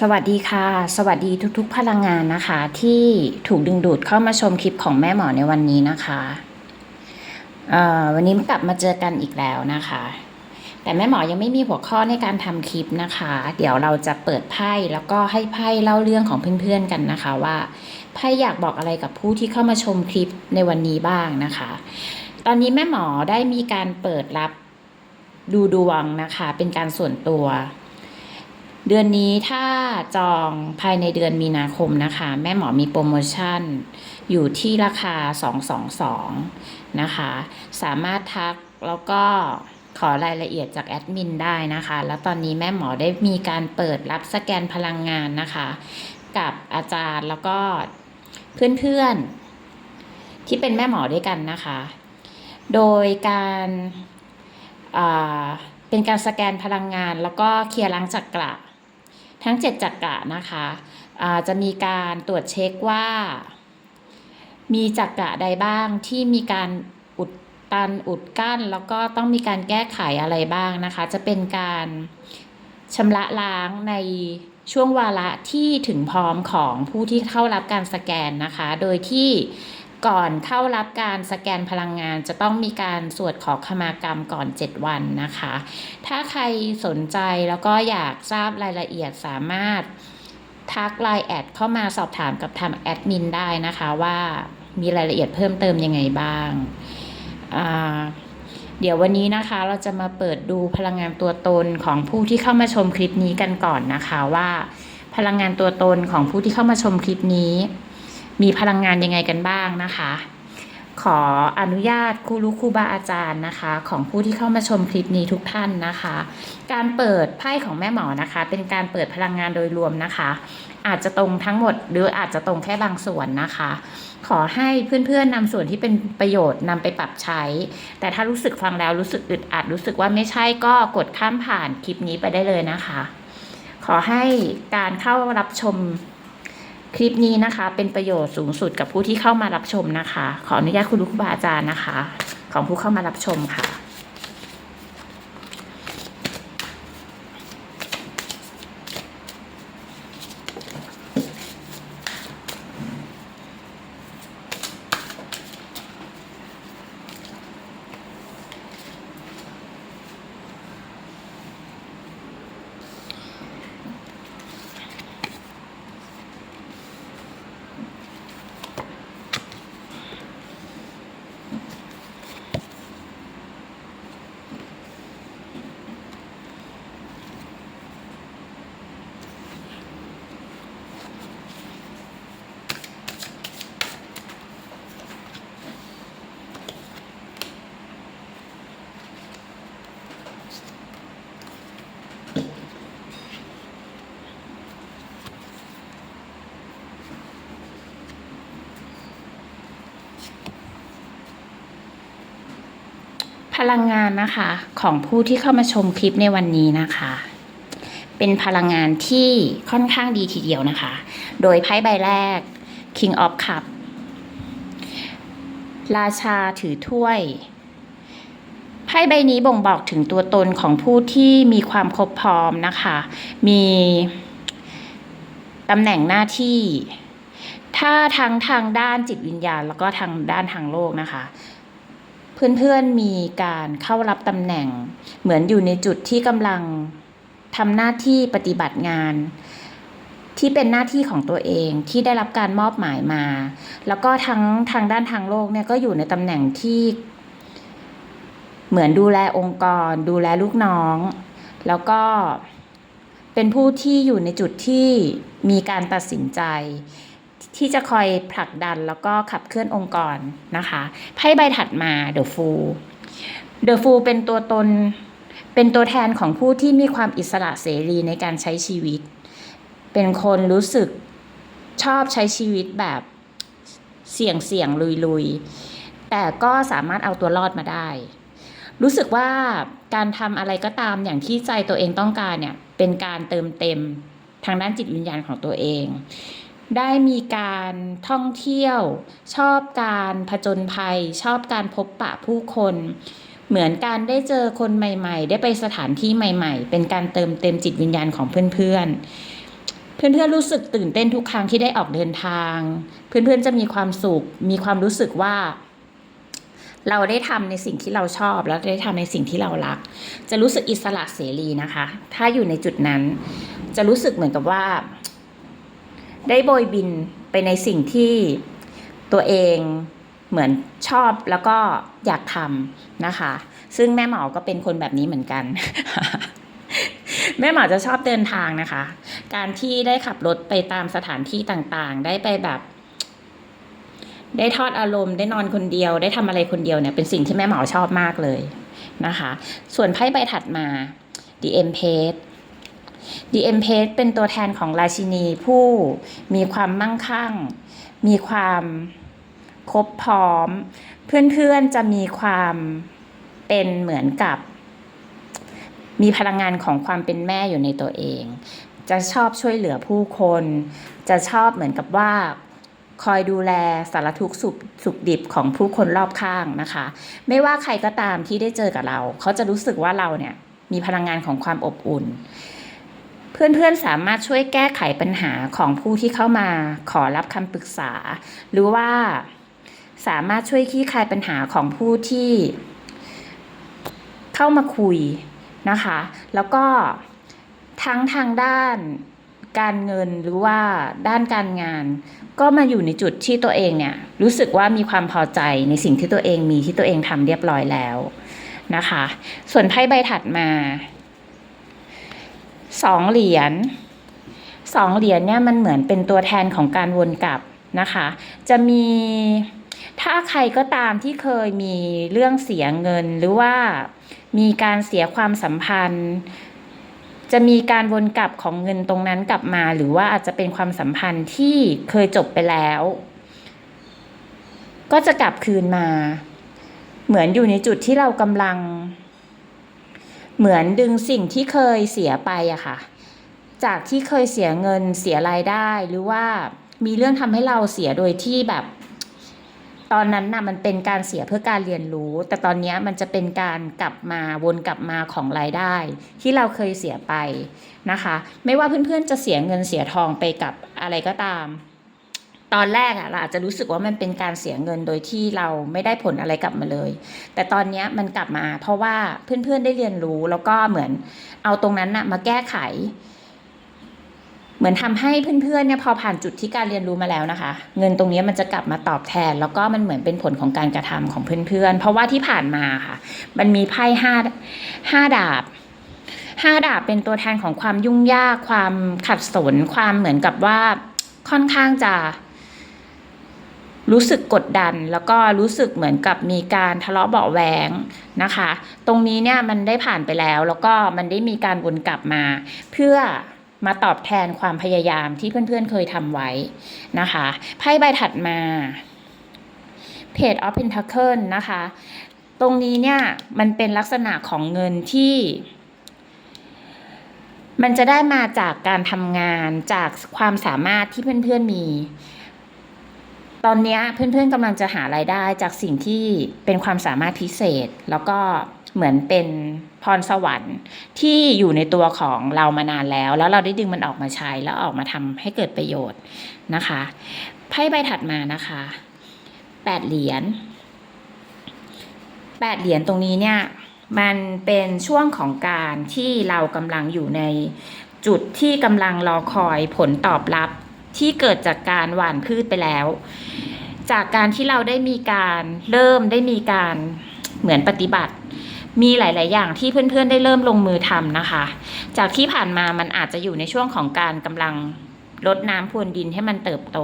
สวัสดีค่ะ สวัสดีทุกๆ พลังงานนะคะ ที่ถูกดึงดูดเข้ามาชมคลิปของแม่หมอในวันนี้นะคะวันนี้กลับมาเจอกันอีกแล้วนะคะ แต่แม่หมอยังไม่มีหัวข้อในการทำคลิปนะคะ เดี๋ยวเราจะเปิดไพ่แล้วก็ให้ไพ่เล่าเรื่องของเพื่อนๆกันนะคะว่าไพ่อยากบอกอะไรกับผู้ที่เข้ามาชมคลิปในวันนี้บ้างนะคะ ตอนนี้แม่หมอได้มีการเปิดรับดูดวงนะคะ เป็นการส่วนตัว เดือนนี้ถ้าจองภายในเดือนมีนาคมนะคะ แม่หมอมีโปรโมชั่น อยู่ที่ราคา 222 นะคะ สามารถทักแล้วก็ขอรายละเอียดจากแอดมินได้นะคะ แล้วตอนนี้แม่หมอได้มีการเปิดรับสแกนพลังงานนะคะ กับอาจารย์แล้วก็เพื่อนๆ ที่เป็นแม่หมอด้วยกันนะคะ โดยการเป็นการสแกนพลังงานแล้วก็เคลียร์ล้างจักระ ทั้ง 7จักระนะคะอ่าจะมีการตรวจเช็คว่า มีจักระใดบ้างที่มีการอุดตันอุดกั้น แล้วก็ต้องมีการแก้ไขอะไรบ้างนะคะ จะเป็นการชำระล้างในช่วงวาระที่ถึงพร้อมของผู้ที่เข้ารับการสแกนนะคะ โดยที่ ก่อนเข้ารับการสแกนพลังงานจะต้องมีการสวดขอขมากรรมก่อน 7 วันนะคะ ถ้าใครสนใจแล้วก็อยากทราบรายละเอียดสามารถทักไลน์แอดเข้ามาสอบถามกับทางแอดมินได้นะคะว่ามีรายละเอียดเพิ่มเติมยังไงบ้างาเดี๋ยววันนี้นะคะเราจะมาเปิดดูพลังงานตัวตนของผู้ที่เข้ามาชมคลิปนี้กันก่อนนะคะว่า พลังงานตัวตนของผู้ที่เข้ามาชมคลิปนี้ มีพลังงานยังไงกันบ้างนะคะ ขออนุญาตครูรู้ครูบาอาจารย์นะคะ ของผู้ที่เข้ามาชมคลิปนี้ทุกท่านนะคะ การเปิดไพ่ของแม่หมอนะคะ เป็นการเปิดพลังงานโดยรวมนะคะ อาจจะตรงทั้งหมดหรืออาจจะตรงแค่บางส่วนนะคะ ขอให้เพื่อนๆนำส่วนที่เป็นประโยชน์นำไปปรับใช้ แต่ถ้ารู้สึกฟังแล้วรู้สึกอึดอัดรู้สึกว่าไม่ใช่ก็กดข้ามผ่านคลิปนี้ไปได้เลยนะคะ ขอให้การเข้ารับชม คลิปนี้นะคะ เป็นประโยชน์สูงสุดกับผู้ที่เข้ามารับชมนะคะ ขออนุญาตคุณลูกบาอาจารย์นะคะ ของผู้เข้ามารับชมค่ะ ลังงานนะคะของผู้ที่เข้ามาชมคลิปในวันนี้นะคะ เป็นพลังงานที่ค่อนข้างดีทีเดียวนะคะ โดยไพ่ใบแรก King of Cup ราชาถือถ้วยไพ่ใบนี้บ่งบอกถึงตัวตนของผู้ที่มีความครบพร้อมนะคะ มีตำแหน่งหน้าที่ ถ้าทั้งทางด้านจิตวิญญาณ แล้วก็ทางด้านทางโลกนะคะ เพื่อนๆมีการเข้ารับตำแหน่ง เหมือนอยู่ในจุดที่กำลังทำหน้าที่ปฏิบัติงาน ที่เป็นหน้าที่ของตัวเองที่ได้รับการมอบหมายมา แล้วก็ทั้งทางด้านทางโลกเนี่ยก็อยู่ในตำแหน่งที่ เหมือนดูแลองค์กร ดูแลลูกน้อง แล้วก็เป็นผู้ที่อยู่ในจุดที่มีการตัดสินใจ ที่จะคอยผลักดันแล้วก็ขับเคลื่อนองค์กรนะคะไพ่ใบถัดมา The Fool The Fool เป็นตัวตนเป็นตัวแทนของผู้ที่มีความอิสระเสรีในการใช้ชีวิต เป็นคนรู้สึกชอบใช้ชีวิตแบบเสี่ยงเสี่ยงลุยลุยๆแต่ก็สามารถเอาตัวรอดมาได้ รู้สึกว่าการทำอะไรก็ตามอย่างที่ใจตัวเองต้องการเนี่ยเป็นการเติมเต็มทางด้านจิตวิญญาณของตัวเอง ได้มีการท่องเที่ยว ชอบการผจญภัย ชอบการพบปะผู้คน เหมือนการได้เจอคนใหม่ ๆ ได้ไปสถานที่ใหม่ ๆ เป็นการเติมเต็มจิตวิญญาณของเพื่อนๆ เพื่อนๆรู้สึกตื่นเต้นทุกครั้งที่ได้ออกเดินทาง เพื่อนๆจะมีความสุข มีความรู้สึกว่าเราได้ทำในสิ่งที่เราชอบแล้วได้ทำในสิ่งที่เรารัก จะรู้สึกอิสระเสรีนะคะ ถ้าอยู่ในจุดนั้น จะรู้สึกเหมือนกับว่า ได้โบยบินไปในสิ่งที่ตัวเองเหมือนชอบแล้วก็อยากทำนะคะ ซึ่งแม่หมอก็เป็นคนแบบนี้เหมือนกัน แม่หมอจะชอบเดินทางนะคะ การที่ได้ขับรถไปตามสถานที่ต่างๆ ได้ไปแบบได้ทอดอารมณ์ได้นอนคนเดียว ได้ทำอะไรคนเดียวเนี่ยเป็นสิ่งที่แม่หมอชอบมากเลยนะคะ ส่วนไพ่ใบถัดมา The Empress The Empress เป็นตัวแทนของราชินีผู้มีความมั่งคั่ง มีความครบพร้อม เพื่อนๆจะมีความเป็นเหมือนกับ มีพลังงานของความเป็นแม่อยู่ในตัวเอง จะชอบช่วยเหลือผู้คน จะชอบเหมือนกับว่าคอยดูแลสารทุกข์สุขสุขดิบของผู้คนรอบข้างนะคะ ไม่ว่าใครก็ตามที่ได้เจอกับเรา เขาจะรู้สึกว่าเราเนี่ยมีพลังงานของความอบอุ่น พื่อนๆสามารถช่วยแก้ไขปัญหาของผู้ที่เข้ามาขอรับคำปรึกษา หรือว่าสามารถช่วยคลี่คลายปัญหาของผู้ที่ เข้ามาคุยนะคะ แล้วก็ทั้งทางด้านการเงินหรือว่าด้านการงาน ก็มาอยู่ในจุดที่ตัวเองเนี่ยรู้สึกว่ามีความพอใจในสิ่งที่ตัวเองมีที่ตัวเองทำเรียบร้อยแล้วนะคะ ส่วนไพ่ใบถัดมา สองเหรียญสองเหรียญเนี่ยมันเหมือนเป็นตัวแทนของการวนกลับนะคะ จะมีถ้าใครก็ตามที่เคยมีเรื่องเสียเงินหรือว่ามีการเสียความสัมพันธ์ จะมีการวนกลับของเงินตรงนั้นกลับมา หรือว่าอาจจะเป็นความสัมพันธ์ที่เคยจบไปแล้ว ก็จะกลับคืนมา เหมือนอยู่ในจุดที่เรากำลัง เหมือนดึงสิ่งที่เคยเสียไปอะค่ะ จากที่เคยเสียเงินเสียรายได้หรือว่ามีเรื่องทำให้เราเสียโดยที่แบบ ตอนนั้นน่ะมันเป็นการเสียเพื่อการเรียนรู้ แต่ตอนนี้มันจะเป็นการกลับมาวนกลับมาของรายได้ ที่เราเคยเสียไปนะคะ ไม่ว่าเพื่อนๆจะเสียเงินเสียทองไปกับอะไรก็ตาม ตอนแรกอะเราอาจจะรู้สึกว่ามันเป็นการเสียเงินโดยที่เราไม่ได้ผลอะไรกลับมาเลย แต่ตอนนี้มันกลับมา เพราะว่าเพื่อนๆได้เรียนรู้แล้วก็เหมือนเอาตรงนั้นน่ะมาแก้ไข เหมือนทำให้เพื่อนๆเนี่ยพอผ่านจุดที่การเรียนรู้มาแล้วนะคะ เงินตรงนี้มันจะกลับมาตอบแทน แล้วก็มันเหมือนเป็นผลของการกระทำของเพื่อนๆ เพราะว่าที่ผ่านมาค่ะ มันมีไพ่ห้าห้าดาบห้าดาบเป็นตัวแทนของความยุ่งยากความขัดสนความเหมือนกับว่าค่อนข้างจะ รู้สึกกดดัน แล้วก็รู้สึกเหมือนกับมีการทะเลาะเบาะแวงนะคะ ตรงนี้เนี่ยมันได้ผ่านไปแล้ว แล้วก็มันได้มีการวนกลับมา เพื่อมาตอบแทนความพยายามที่เพื่อนๆเคยทำไว้นะคะไพ่ใบถัดมา Page of Pentacle นะคะ ตรงนี้เนี่ยมันเป็นลักษณะของเงินที่มันจะได้มาจากการทำงานจากความสามารถที่เพื่อนๆมี ตอนนี้เพื่อนๆกำลังจะหารายได้จากสิ่งที่เป็นความสามารถพิเศษ แล้วก็เหมือนเป็นพรสวรรค์ที่อยู่ในตัวของเรามานานแล้ว แล้วเราได้ดึงมันออกมาใช้แล้วออกมาทำให้เกิดประโยชน์นะคะไพ่ใบถัดมานะคะแปดเหรียญแปดเหรียญตรงนี้เนี่ยมันเป็นช่วงของการที่เรากำลังอยู่ในจุดที่กำลังรอคอยผลตอบรับ ที่เกิดจากการหว่านพืชไปแล้ว จากการที่เราได้มีการเริ่มได้มีการเหมือนปฏิบัติ มีหลาย ๆ อย่างที่เพื่อน ๆ ได้เริ่มลงมือทำนะคะ จากที่ผ่านมามันอาจจะอยู่ในช่วงของการกำลังลดน้ำพรวนดินให้มันเติบโต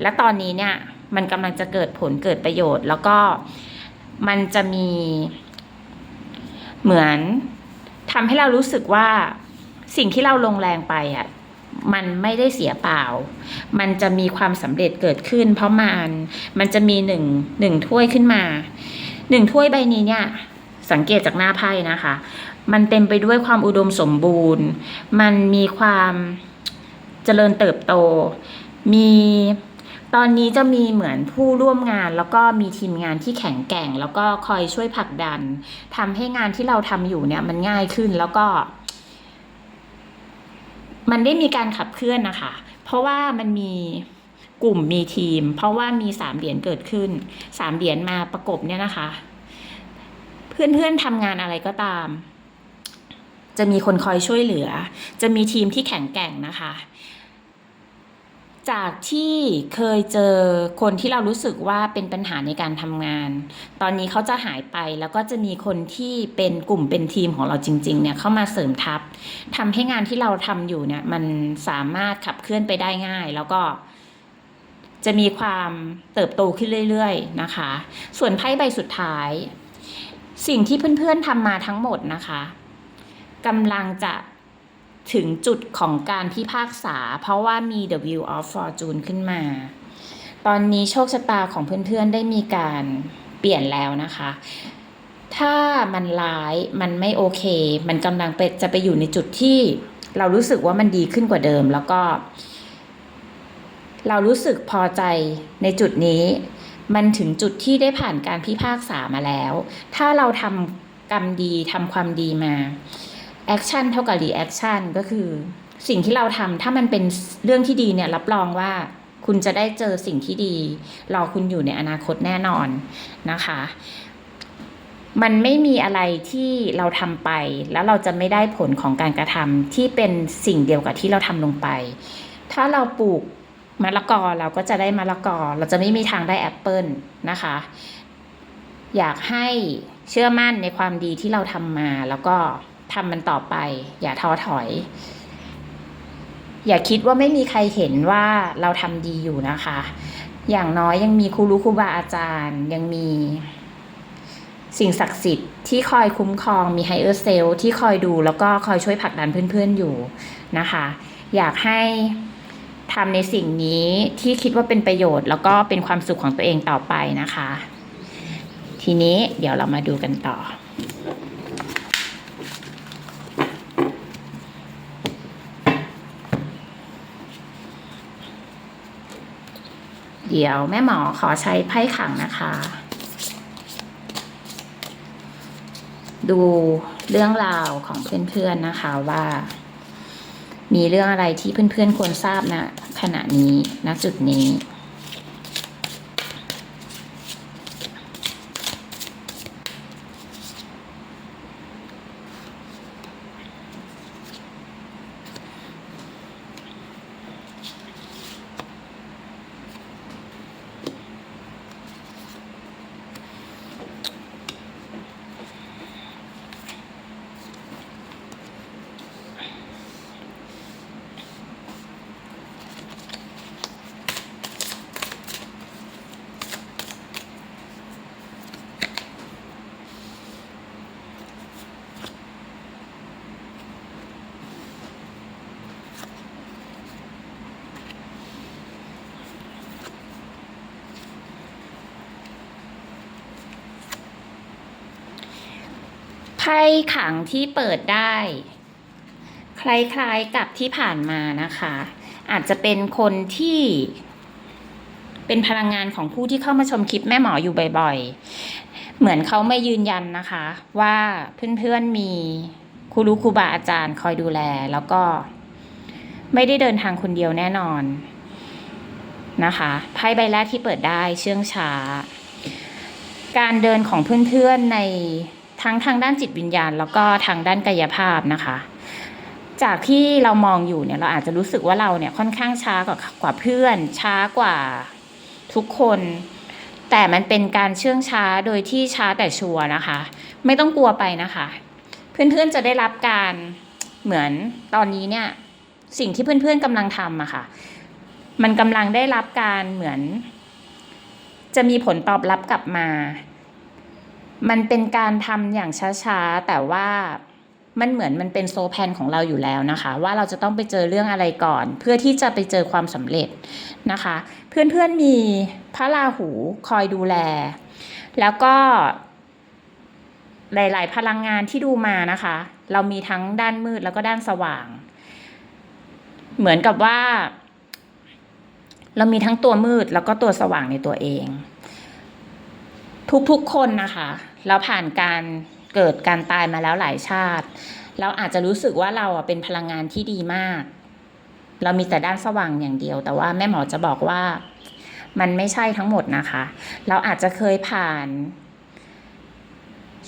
และตอนนี้เนี่ยมันกำลังจะเกิดผลเกิดประโยชน์ แล้วก็มันจะมีเหมือนทำให้เรารู้สึกว่าสิ่งที่เราลงแรงไปอะ มันไม่ได้เสียเปล่า มันจะมีความสำเร็จเกิดขึ้น เพราะมันมันจะมีหนึ่งหนึ่งถ้วยขึ้นมาหนึ่งถ้วยใบนี้เนี่ย สังเกตจากหน้าไพ่นะคะ มันเต็มไปด้วยความอุดมสมบูรณ์ มันมีความเจริญเติบโต มีตอนนี้จะมีเหมือนผู้ร่วมงานแล้วก็มีทีมงานที่แข็งแกร่ง แล้วก็คอยช่วยผลักดันทำให้งานที่เราทำอยู่เนี่ยมันง่ายขึ้นแล้วก็ มันได้มีการขับเคลื่อนนะคะ เพราะว่ามันมีกลุ่มมีทีม เพราะว่ามีสามเหรียญเกิดขึ้นสามเหรียญมาประกบเนี่ยนะคะ เพื่อนๆทำงานอะไรก็ตาม จะมีคนคอยช่วยเหลือ จะมีทีมที่แข็งแกร่งนะคะ จากที่เคยเจอคนที่เรารู้สึกว่าเป็นปัญหาในการทำงาน ตอนนี้เขาจะหายไปแล้วก็จะมีคนที่เป็นกลุ่มเป็นทีมของเราจริงๆเนี่ยเข้ามาเสริมทัพทำให้งานที่เราทำอยู่เนี่ยมันสามารถขับเคลื่อนไปได้ง่าย แล้วก็จะมีความเติบโตขึ้นเรื่อยๆนะคะ ส่วนไพ่ใบสุดท้าย สิ่งที่เพื่อนๆทำมาทั้งหมดนะคะกำลังจะ ถึงจุดของการพิพากษา เพราะว่ามี The Wheel of Fortune ขึ้นมา ตอนนี้โชคชะตาของเพื่อนๆได้มีการเปลี่ยนแล้วนะคะ ถ้ามันร้ายมันไม่โอเค มันกำลังไปจะไปอยู่ในจุดที่เรารู้สึกว่ามันดีขึ้นกว่าเดิมแล้วก็ เรารู้สึกพอใจในจุดนี้ มันถึงจุดที่ได้ผ่านการพิพากษามาแล้ว ถ้าเราทำกรรมดีทำความดีมา แอคชั่นเท่ากับรีแอคชั่นก็คือสิ่งที่เราทำถ้ามันเป็นเรื่องที่ดีเนี่ยรับรองว่าคุณจะได้เจอสิ่งที่ดี รอคุณอยู่ในอนาคตแน่นอนนะคะ มันไม่มีอะไรที่เราทำไป แล้วเราจะไม่ได้ผลของการกระทำที่เป็นสิ่งเดียวกับที่เราทำลงไป ถ้าเราปลูกมะละกอเราก็จะได้มะละกอ เราจะไม่มีทางได้แอปเปิลนะคะ อยากให้เชื่อมั่นในความดีที่เราทำมาแล้วก็ ทำมันต่อไป อย่าท้อถอย อย่าคิดว่าไม่มีใครเห็นว่าเราทำดีอยู่นะคะ อย่างน้อยยังมีครูรู้ครูบาอาจารย์ ยังมีสิ่งศักดิ์สิทธิ์ที่คอยคุ้มครองมีไฮเออร์เซลที่คอยดูแล้วก็คอยช่วยผลักดันเพื่อนๆอยู่นะคะ อยากให้ทำในสิ่งนี้ที่คิดว่าเป็นประโยชน์ แล้วก็เป็นความสุขของตัวเองต่อไปนะคะ ทีนี้เดี๋ยวเรามาดูกันต่อ เดี๋ยวแม่หมอขอใช้ไพ่ขังนะคะ ดูเรื่องราวของเพื่อนๆนะคะว่า มีเรื่องอะไรที่เพื่อนๆควรทราบนะขณะนี้ณจุดนี้ ไพ่ขังที่เปิดได้ คล้ายๆกับที่ผ่านมานะคะ อาจจะเป็นคนที่เป็นพลังงานของผู้ที่เข้ามาชมคลิปแม่หมออยู่บ่อยๆ เหมือนเขาไม่ยืนยันนะคะ ว่าเพื่อนๆมีครูรู้ครูบาอาจารย์คอยดูแล แล้วก็ไม่ได้เดินทางคนเดียวแน่นอนนะคะไพ่ใบแรกที่เปิดได้เชื่องช้า การเดินของเพื่อนๆใน ทั้งทางด้านจิตวิญญาณ แล้วก็ทางด้านกายภาพนะคะ จากที่เรามองอยู่เนี่ยเราอาจจะรู้สึกว่าเราเนี่ยค่อนข้างช้ากว่ากว่าเพื่อน ช้ากว่าทุกคน แต่มันเป็นการเชื่องช้าโดยที่ช้าแต่ชัวร์นะคะ ไม่ต้องกลัวไปนะคะ เพื่อนๆจะได้รับการเหมือนตอนนี้เนี่ยสิ่งที่เพื่อนๆกำลังทำอะค่ะ มันกำลังได้รับการเหมือน จะมีผลตอบรับกลับมา มันเป็นการทำอย่างช้าๆ แต่ว่ามันเหมือนมันเป็นโซแพนของเราอยู่แล้วนะคะ ว่าเราจะต้องไปเจอเรื่องอะไรก่อน เพื่อที่จะไปเจอความสำเร็จนะคะ เพื่อนๆมีพระราหูคอยดูแล แล้วก็หลาย ๆ พลังงานที่ดูมานะคะ เรามีทั้งด้านมืดแล้วก็ด้านสว่าง เหมือนกับว่า เรามีทั้งตัวมืดแล้วก็ตัวสว่างในตัวเอง ทุก ๆ คนนะคะ เราผ่านการเกิดการตายมาแล้วหลายชาติ เราอาจจะรู้สึกว่าเราเป็นพลังงานที่ดีมาก เรามีแต่ด้านสว่างอย่างเดียว แต่ว่าแม่หมอจะบอกว่ามันไม่ใช่ทั้งหมดนะคะ เราอาจจะเคยผ่าน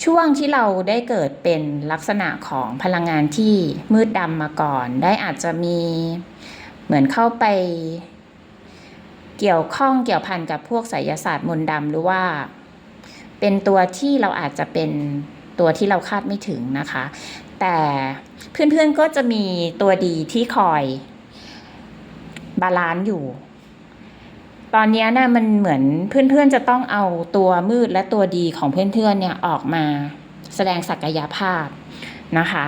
ช่วงที่เราได้เกิดเป็นลักษณะของพลังงานที่มืดดำมาก่อน ได้อาจจะมีเหมือนเข้าไปเกี่ยวข้องเกี่ยวพันกับพวกไสยศาสตร์มนต์ดำหรือว่า เป็นตัวที่เราอาจจะเป็นตัวที่เราคาดไม่ถึงนะคะ แต่เพื่อนๆก็จะมีตัวดีที่คอยบาลานซ์อยู่ ตอนนี้ยนะมันเหมือนเพื่อนๆจะต้องเอาตัวมืดและตัวดีของเพื่อนๆเนี่ยออกมาแสดงศักยภาพนะคะ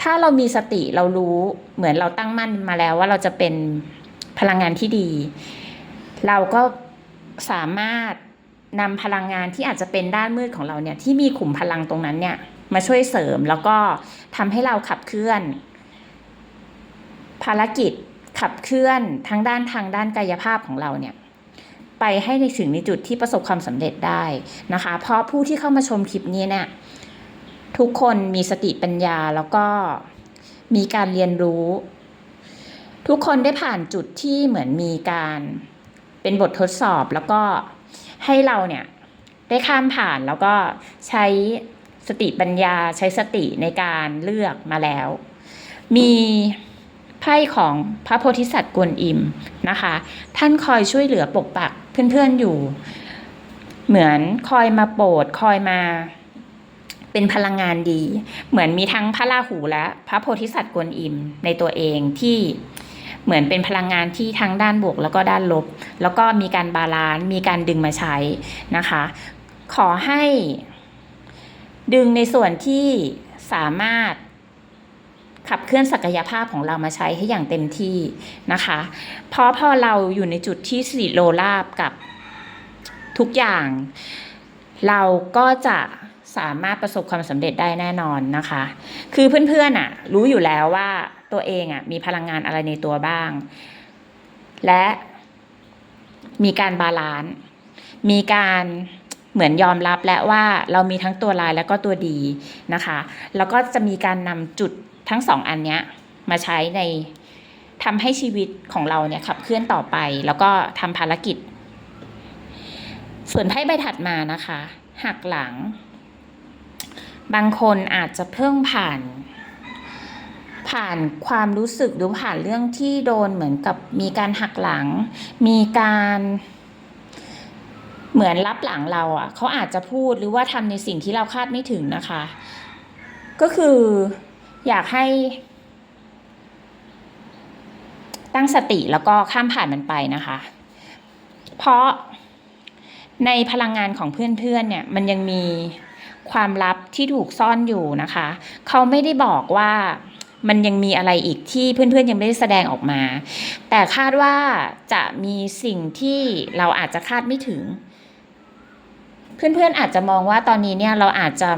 ถ้าเรามีสติเรารู้เหมือนเราตั้งมั่นมาแล้วว่าเราจะเป็นพลังงานที่ดี เราก็สามารถ นำพลังงานที่อาจจะเป็นด้านมืดของเราเนี่ยที่มีขุมพลังตรงนั้นเนี่ยมาช่วยเสริมแล้วก็ทำให้เราขับเคลื่อน ภารกิจขับเคลื่อนทั้งด้านทางด้านกายภาพของเราเนี่ยไปให้ในถึงในจุดที่ประสบความสำเร็จได้นะคะ เพราะผู้ที่เข้ามาชมคลิปนี้เนี่ยทุกคนมีสติปัญญาแล้วก็มีการเรียนรู้ ทุกคนได้ผ่านจุดที่เหมือนมีการเป็นบททดสอบแล้วก็ ให้เราเนี่ยได้ข้ามผ่านแล้วก็ใช้สติปัญญาใช้สติในการเลือกมาแล้ว มีไพ่ของพระโพธิสัตว์กวนอิมนะคะ ท่านคอยช่วยเหลือปกปักเพื่อนๆอยู่ เหมือนคอยมาโปรดคอยมาเป็นพลังงานดี เหมือนมีทั้งพระราหูและพระโพธิสัตว์กวนอิมในตัวเองที่ เหมือนเป็นพลังงานที่ทั้งด้านบวกแล้วก็ด้านลบ แล้วก็มีการบาลานซ์มีการดึงมาใช้นะคะ ขอให้ดึงในส่วนที่สามารถขับเคลื่อนศักยภาพของเรามาใช้ให้อย่างเต็มที่นะคะ เพราะพอเราอยู่ในจุดที่สิริโลลาบกับทุกอย่าง เราก็จะสามารถประสบความสำเร็จได้แน่นอนนะคะ คือเพื่อนๆอะ รู้อยู่แล้วว่าตัวเองอะ มีพลังงานอะไรในตัวบ้าง และมีการบาลานซ์มีการเหมือนยอมรับและว่าเรามีทั้งตัวร้ายและก็ตัวดีนะคะ แล้วก็จะมีการนำจุดทั้งสองอันเนี้ยมาใช้ในทำให้ชีวิตของเราเนี่ยขับเคลื่อนต่อไป แล้วก็ทำภารกิจ ส่วนไพ่ใบถัดมานะคะ หักหลัง บางคนอาจจะเพิ่งผ่าน ผ่านความรู้สึกหรือผ่านเรื่องที่โดนเหมือนกับมีการหักหลัง มีการเหมือนรับหลังเราอะเขาอาจจะพูดหรือว่าทำในสิ่งที่เราคาดไม่ถึงนะคะ ก็คืออยากให้ ตั้งสติแล้วก็ข้ามผ่านมันไปนะคะ เพราะในพลังงานของเพื่อนๆเนี่ย มันยังมี ความลับที่ถูกซ่อนอยู่นะคะ เขาไม่ได้บอกว่ามันยังมีอะไรอีกที่เพื่อนๆยังไม่ได้แสดงออกมา แต่คาดว่าจะมีสิ่งที่เราอาจจะคาดไม่ถึง เพื่อนๆอาจจะมองว่าตอนนี้เนี่ยเราอาจจะ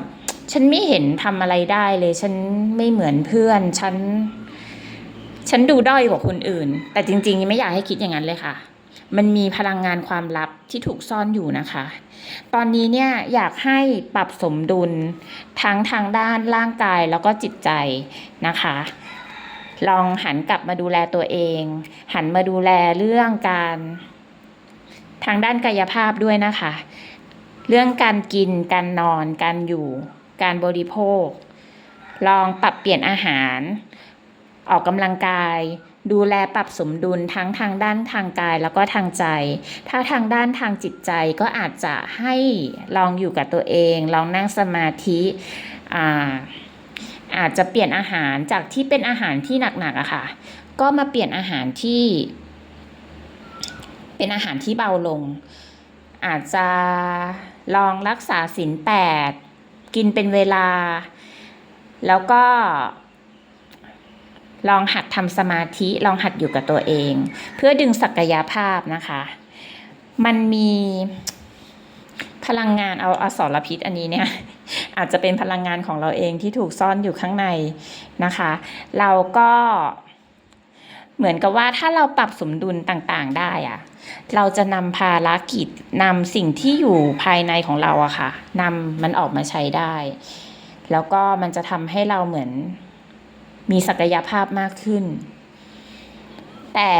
ฉันไม่เห็นทำอะไรได้เลย ฉันไม่เหมือนเพื่อน ฉัน ฉันดูด้อยกว่าคนอื่น แต่จริงๆ ไม่อยากให้คิดอย่างนั้นเลยค่ะ มันมีพลังงานความลับที่ถูกซ่อนอยู่นะคะ ตอนนี้เนี่ยอยากให้ปรับสมดุลทั้งทางด้านร่างกายแล้วก็จิตใจนะคะ ลองหันกลับมาดูแลตัวเอง หันมาดูแลเรื่องการทางด้านกายภาพด้วยนะคะ เรื่องการกิน การนอน การอยู่ การบริโภค ลองปรับเปลี่ยนอาหาร ออกกำลังกาย ดูแลปรับสมดุลทั้งทางด้านทางกายแล้วก็ทางใจ ถ้าทางด้านทางจิตใจก็อาจจะให้ลองอยู่กับตัวเอง ลองนั่งสมาธิอ่าอาจจะเปลี่ยนอาหารจากที่เป็นอาหารที่หนักๆอะค่ะ ก็มาเปลี่ยนอาหารที่ เป็นอาหารที่เบาลง อาจจะลองรักษาศีลแปดกินเป็นเวลา แล้วก็ ลองหัดทำสมาธิลองหัดอยู่กับตัวเอง เพื่อดึงศักยภาพนะคะ มันมีพลังงานเอาอสรพิษอันนี้เนี่ยอาจจะเป็นพลังงานของเราเองที่ถูกซ่อนอยู่ข้างในนะคะ เราก็เหมือนกับว่าถ้าเราปรับสมดุลต่างๆได้อะเราจะนำภารกิจนำสิ่งที่อยู่ภายในของเราอะค่ะนำมันออกมาใช้ได้ แล้วก็มันจะทำให้เราเหมือน มีศักยภาพมากขึ้น แต่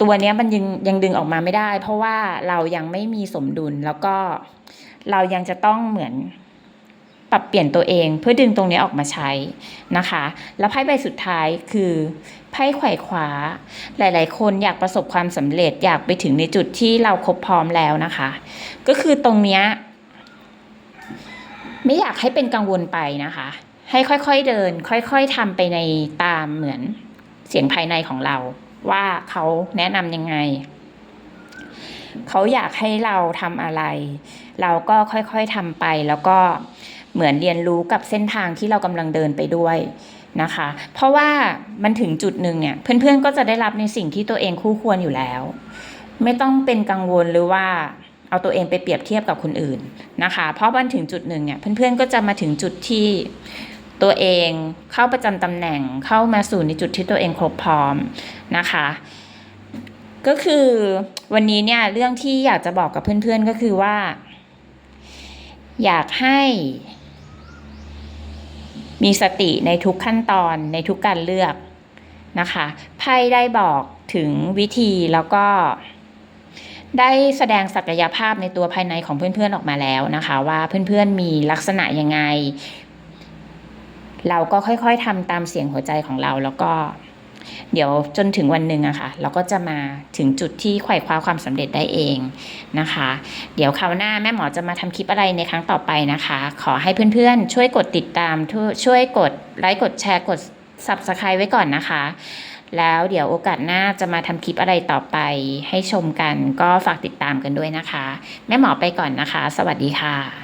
ตัวนี้มันยังยังดึงออกมาไม่ได้ เพราะว่าเรายังไม่มีสมดุลแล้วก็เรายังจะต้องเหมือนปรับเปลี่ยนตัวเองเพื่อดึงตรงนี้ออกมาใช้นะคะ แล้วไพ่ใบสุดท้ายคือไพ่ไขว่คว้าหลาย ๆ คนอยากประสบความสำเร็จอยากไปถึงในจุดที่เราครบพร้อมแล้วนะคะ ก็คือตรงเนี้ยไม่อยากให้เป็นกังวลไปนะคะ ให้ค่อยๆเดิน ค่อยๆทำไปในตามเหมือนเสียงภายในของเรา ว่าเขาแนะนำยังไง เขาอยากให้เราทำอะไร เราก็ค่อยๆทำไปแล้วก็เหมือนเรียนรู้กับเส้นทางที่เรากำลังเดินไปด้วยนะคะ เพราะว่ามันถึงจุดหนึ่งเนี่ย เพื่อนๆก็จะได้รับในสิ่งที่ตัวเองคู่ควรอยู่แล้ว ไม่ต้องเป็นกังวลหรือว่าเอาตัวเองไปเปรียบเทียบกับคนอื่นนะคะ เพราะมันถึงจุดหนึ่งเนี่ยเพื่อนๆก็จะมาถึงจุดที่ ตัวเองเข้าประจำตำแหน่งเข้ามาสู่ในจุดที่ตัวเองครบพร้อมนะคะ ก็คือวันนี้เนี่ยเรื่องที่อยากจะบอกกับเพื่อนๆก็คือว่า อยากให้ มีสติในทุกขั้นตอนในทุกการเลือกนะคะไพ่ได้บอกถึงวิธีแล้วก็ได้แสดงศักยภาพในตัวภายในของเพื่อนๆออกมาแล้วนะคะ ว่าเพื่อนๆมีลักษณะยังไง เราก็ค่อยๆทำตามเสียงหัวใจของเราแล้วก็ เดี๋ยวจนถึงวันหนึ่งอะค่ะ เราก็จะมาถึงจุดที่ไขว่คว้าความสำเร็จได้เองนะคะ เดี๋ยวคราวหน้าแม่หมอจะมาทำคลิปอะไรในครั้งต่อไปนะคะ ขอให้เพื่อนๆ ช่วยกดติดตามช่วยกดไลค์กดแชร์กด Subscribe ไว้ก่อนนะคะ แล้วเดี๋ยวโอกาสหน้าจะมาทำคลิปอะไรต่อไป ให้ชมกันก็ฝากติดตามกันด้วยนะคะ แม่หมอไปก่อนนะคะ สวัสดีค่ะ